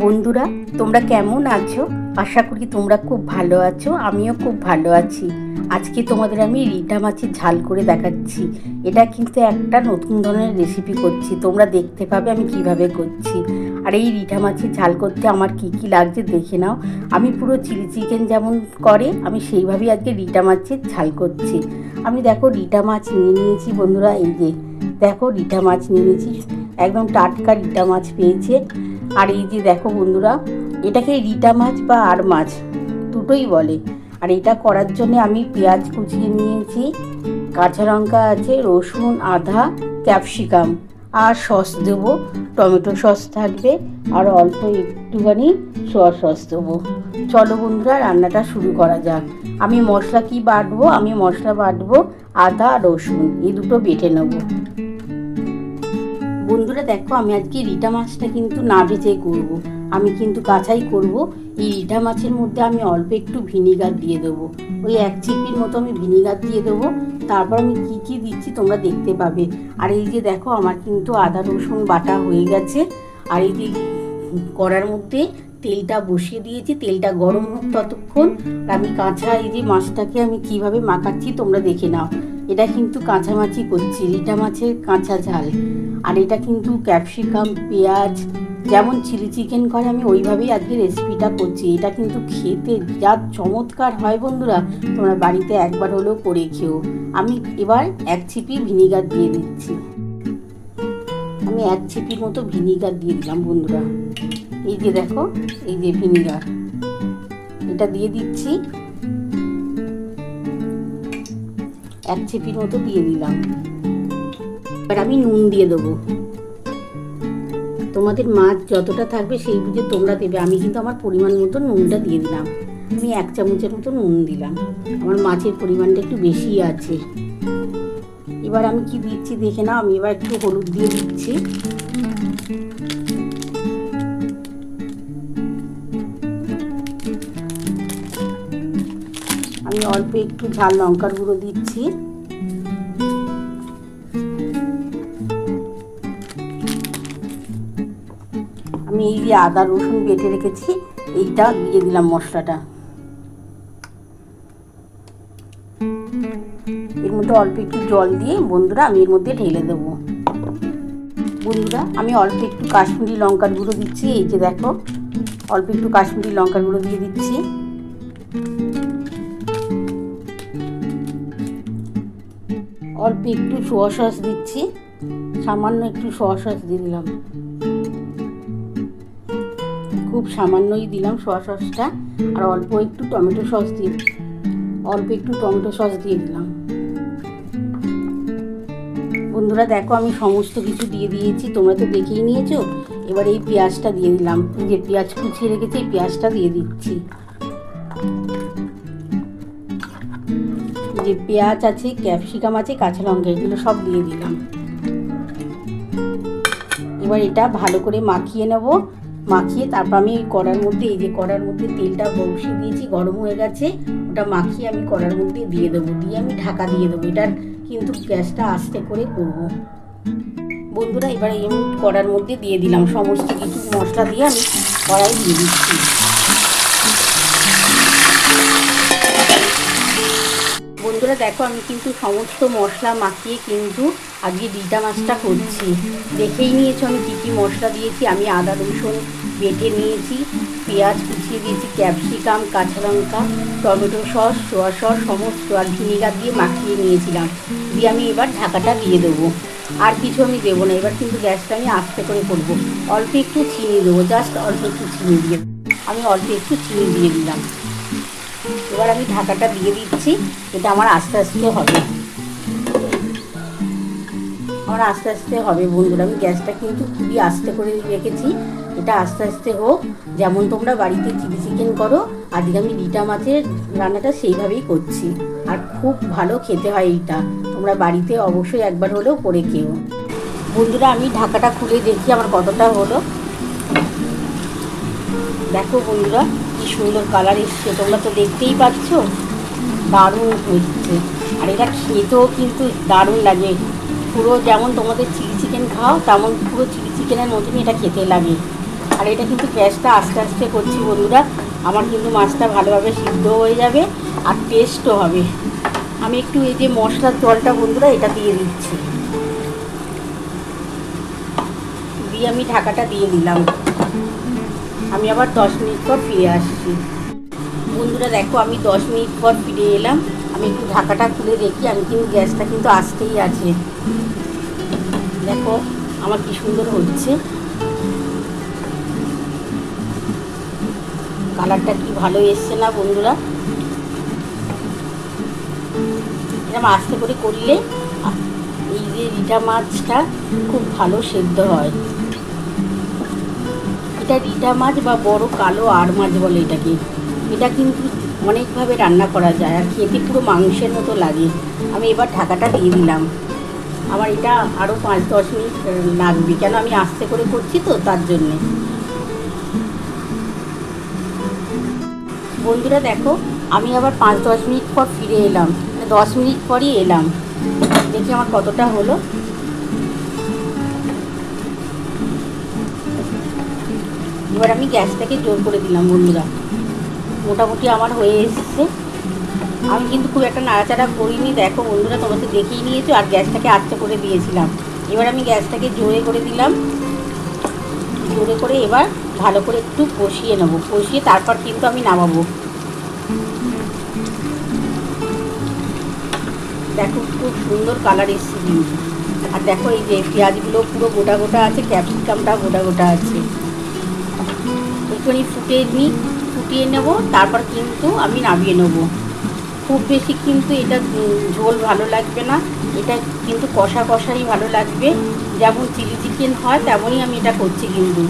বন্ধুরা, তোমরা কেমন আছো? আশা করি তোমরা খুব ভালো আছো, আমিও খুব ভালো আছি। আজকে তোমাদের আমি রিটা মাছের ঝাল করে দেখাচ্ছি। এটা কিন্তু একটা নতুন ধরনের রেসিপি করছি। তোমরা দেখতে পাবে আমি কীভাবে করছি। আর এই রিঠা মাছের ঝাল করতে আমার কি কি লাগছে দেখে নাও। আমি পুরো চিলি চিকেন যেমন করে, আমি সেইভাবেই আজকে রিটা মাছের ঝাল করছি। আমি দেখো রিটা মাছ নিয়ে নিয়েছি বন্ধুরা, এই যে। দেখো রিটা মাছ নিয়ে নিয়েছি। একদম টাটকা রিটা মাছ পেয়েছে। আর এই যে দেখো বন্ধুরা, এটাকে রিটা মাছ বা আর মাছ দুটোই বলে। আর এটা করার জন্য আমি পেঁয়াজ কুচিয়ে নিয়েছি, কাঁচা লঙ্কা আছে, রসুন, আদা, ক্যাপসিকাম আর সস দেবো। টমেটো সস থাকবে আর অল্প একটুখানি সোয়া সস দেবো। চলো বন্ধুরা, রান্নাটা শুরু করা যাক। আমি মশলা কি বাটবো? আমি মশলা বাটবো আদা, রসুন, এই দুটো বেটে নেব। বন্ধুরা, দেখো, আমি আজকে রিটা মাছটা কিন্তু না ভেজে করব। আমি কিন্তু কাঁচাই করব। এই রিটা মাছের মধ্যে আমি অল্প একটু ভিনিগার দিয়ে দেবো। ওই এক চিপির মতো আমি ভিনিগার দিয়ে দেবো। তারপর আমি কী কী দিচ্ছি তোমরা দেখতে পাবে। আর এই যে দেখো, আমার কিন্তু আদা, রসুন বাটা হয়ে গেছে। আর এই যে কড়ার মধ্যে তেলটা বসিয়ে দিয়েছি। তেলটা গরম হোক ততক্ষণ। আর আমি কাঁচা এই যে মাছটাকে আমি কীভাবে মাখাচ্ছি তোমরা দেখে নাও। এটা কিন্তু কাঁচা মাছই করছি রিটা মাছের কাঁচা ঝাল। আর এটা কিন্তু ক্যাপসিকাম, পেঁয়াজ, যেমন চিলি চিকেন করে, আমি ওইভাবেই আজকে রেসিপিটা করছি। এটা কিন্তু খেতে যা চমৎকার হয় বন্ধুরা। তোমরা বাড়িতে একবার হলেও করে খেও। আমি এবার এক ছিপি ভিনিগার দিয়ে দিচ্ছি। আমি এক ছিপির মতো ভিনিগার দিয়ে দিলাম বন্ধুরা। এই যে দেখো, এই যে ভিনিগার। এটা দিয়ে দিচ্ছি। এক ছিপির মতো দিয়ে দিলাম। এবার আমি নুন দিয়ে দেবো। তোমাদের মাছ যতটা থাকবে সেই বুঝে তোমরা দেবে। আমি কিন্তু আমার পরিমাণ মতো নুনটা দিয়ে দিলাম। আমি এক চামচের মতো নুন দিলাম। আমার মাছের পরিমাণটা একটু বেশি আছে। এবার আমি কি দিচ্ছি দেখে নাও। আমি এবার একটু হলুদ দিয়ে দিচ্ছি। আমি অল্প একটু ঝাল লঙ্কার গুঁড়ো দিচ্ছি। আমি এই যে আদা, রসুন বেটে রেখেছি, এইটা দিয়ে দিলাম মশলাটা। এর মধ্যে অল্প একটু জল দিয়ে বন্ধুরা আমি এর মধ্যে ঢেলে দেবো। বন্ধুরা, আমি অল্প একটু কাশ্মীরি লঙ্কার গুঁড়ো দিচ্ছি, এই যে দেখো, অল্প একটু কাশ্মীরি লঙ্কার গুঁড়ো দিয়ে দিচ্ছি। অল্প একটু সোয়া সস দিচ্ছি, সামান্য একটু সোয়া সস দিয়ে দিলাম। খুব সামান্যই দিলাম সোয়া সসটা আর অল্প একটু টমেটো সস দিয়ে, অল্প একটু টমেটো সস দিয়ে দিলাম। বন্ধুরা দেখো আমি সমস্ত কিছু দিয়ে দিয়েছি, তোমরা তো দেখেই নিয়েছো। এবার এই পেঁয়াজটা দিয়ে দিলাম যে পেঁয়াজ কুচিয়ে রেখেছি, এই পেঁয়াজটা দিয়ে দিচ্ছি। যে পেঁয়াজ আছে, ক্যাপসিকাম আছে, কাঁচা লঙ্কা, এগুলো সব দিয়ে দিলাম। এবার এটা ভালো করে মাখিয়ে নেব। মাখিয়ে তারপর আমি কড়ার মধ্যে, এই যে কড়ার মধ্যে তেলটা বসিয়ে দিয়েছি, গরম হয়ে গেছে, ওটা মাখিয়ে আমি কড়ার মধ্যে দিয়ে দেবো। দিয়ে আমি ঢাকা দিয়ে দেবো। এটার কিন্তু গ্যাসটা আস্তে করে করব। বন্ধুরা, এবার এই কড়ার মধ্যে দিয়ে দিলাম সমস্ত কিছু মশলা দিয়ে আমি কড়াই দিয়ে দিচ্ছি। বন্ধুরা দেখো আমি কিন্তু সমস্ত মশলা মাখিয়ে কিন্তু আজকে ডিটা মাছটা করছি। দেখেই নিয়েছো আমি কী কী মশলা দিয়েছি। আমি আদা রসুন বেটে নিয়েছি পেঁয়াজ কুচিয়ে দিয়েছি ক্যাপসিকাম কাঁচা লঙ্কা টমেটো সস সোয়া সস সমস্ত আর ভিনিগার দিয়ে মাখিয়ে নিয়েছিলাম। দিয়ে আমি এবার ঢাকাটা দিয়ে দেবো। আর কিছু আমি দেবো না এবার কিন্তু গ্যাসটা আমি আস্তে করে করব। অল্প একটু চিনি দেবো জাস্ট অল্প একটু চিনি দিয়ে। আমি অল্প একটু চিনি দিয়ে দিলাম। এবার আমি ঢাকাটা দিয়ে দিচ্ছি, এটা আমার আস্তে আস্তে হবে। আমার আস্তে আস্তে হবে বন্ধুরা, আমি গ্যাসটা কিন্তু খুবই আস্তে করে রেখেছি। এটা আস্তে আস্তে হোক, যেমন তোমরা বাড়িতে চিলি চিকেন করো, আজকে আমি রিটা মাছের রান্নাটা সেইভাবেই করছি। আর খুব ভালো খেতে হয় এইটা, তোমরা বাড়িতে অবশ্যই একবার হলেও করে খেও। বন্ধুরা, আমি ঢাকাটা খুলে দেখি আমার কতটা হলো। দেখো বন্ধুরা, কি সুন্দর কালার এসছে। তোমরা তো দেখতেই পাচ্ছ, দারুণ হচ্ছে আর এটা খেতেও কিন্তু দারুণ লাগে। পুরো যেমন তোমাদের চিলি চিকেন খাও, তেমন পুরো চিলি চিকেনের মতনই এটা খেতে লাগে। আর এটা কিন্তু গ্যাসটা আস্তে আস্তে করছি বন্ধুরা। আমার কিন্তু মাছটা ভালোভাবে সিদ্ধ হয়ে যাবে আর টেস্টও হবে। আমি একটু এই যে মশলার জলটা বন্ধুরা, এটা দিয়ে দিচ্ছি। দিয়ে আমি ঢাকাটা দিয়ে দিলাম। আমি আবার দশ মিনিট পর ফিরে আসছি। বন্ধুরা, দেখো, আমি দশ মিনিট পর ফিরে এলাম। আমি একটু ঢাকাটা খুলে দেখি। আমি কিন্তু গ্যাসটা কিন্তু আসতেই আছে। দেখো, আমার কি সুন্দর হচ্ছে। কালারটা কি ভালো এসছে না, বন্ধুরা? এরকম আস্তে করে করলে এই যে রিটা মাছটা খুব ভালো সেদ্ধ হয়। এটা রিটা মাছ বা বড় কালো আর মাছ বলে এটাকে। এটা কিন্তু অনেকভাবে রান্না করা যায় আর খেতে পুরো মাংসের মতো লাগে। আমি এবার ঢাকাটা দিয়ে দিলাম। আমার এটা আরও পাঁচ, দশ মিনিট লাগবে। কেন আমি আস্তে করে করছি তো তার জন্যে। বন্ধুরা দেখো, আমি আবার পাঁচ, দশ মিনিট পর ফিরে এলাম। মানে দশ মিনিট পরই এলাম। দেখি আমার কতটা হলো। এবার আমি গ্যাসটাকে জোর করে দিলাম বন্ধুরা। মোটামুটি আমার হয়ে এসছে। আমি কিন্তু খুব একটা নাড়াচাড়া করিনি। দেখো বন্ধুরা তোমরা তো দেখেই নিয়েছো আর গ্যাসটাকে আস্তে করে দিয়েছিলাম। এবার আমি গ্যাসটাকে জোরে করে দিলাম। জোরে করে এবার ভালো করে একটু কষিয়ে নেব। কষিয়ে তারপর কিন্তু আমি নামাবো। দেখো খুব সুন্দর কালার এসছে কিন্তু। আর দেখো এই যে পেঁয়াজগুলো পুরো গোটা গোটা আছে, ক্যাপসিকামটা গোটা গোটা আছে। একটুখানি ফুটিয়ে নিই ফুটিয়ে নেব, তারপর কিন্তু আমি নামিয়ে নেব। খুব বেশি কিন্তু এটা ঝোল ভালো লাগবে না। এটা কিন্তু কষা কষাই ভালো লাগবে। যেমন চিলি চিকেন হয়, তেমনই আমি এটা করছি কিন্তু।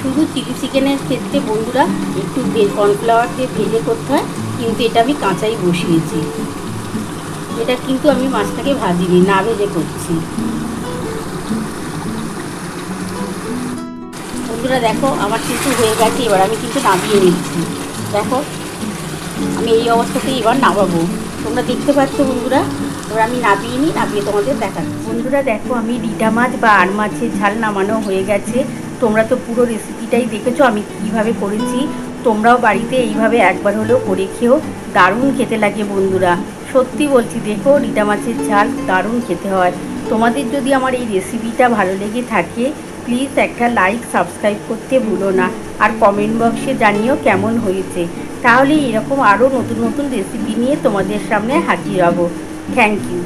শুধু চিলি চিকেনের ক্ষেত্রে বন্ধুরা, একটু কর্নফ্লাওয়ার দিয়ে ভেজে করতে হয়, কিন্তু এটা আমি কাঁচাই বসিয়েছি। এটা কিন্তু আমি মাছটাকে ভাজিনি না ভেজে করছি। বন্ধুরা দেখো, আমার কিন্তু হয়ে গেছে, এবার আমি কিন্তু নামিয়ে নিচ্ছি। দেখো, আমি এই অবস্থাতেই এবার নামাবো। তোমরা দেখতে পাচ্ছ বন্ধুরা, এবার আমি নামিয়ে নিই, নামিয়ে তোমাদের দেখাচ্ছি। বন্ধুরা দেখো, আমি রিটা মাছ বা আর মাছের ঝাল নামানো হয়ে গেছে। তোমরা তো পুরো রেসিপিটাই দেখেছ, আমি কীভাবে করেছি। তোমরাও বাড়িতে এইভাবে একবার হলেও করে খেও। দারুণ খেতে লাগে বন্ধুরা। সত্যি বলছি, দেখো, রিটা মাছের ঝাল দারুণ খেতে হয়। তোমাদের যদি আমার এই রেসিপিটা ভালো লেগে থাকে প্লিজ একটা লাইক সাবস্ক্রাইব করতে ভুলো না। আর কমেন্ট বক্সে জানিও কেমন হয়েছে। তাহলে এরকম আরও নতুন নতুন রেসিপি নিয়ে তোমাদের সামনে হাজির হব। Thank you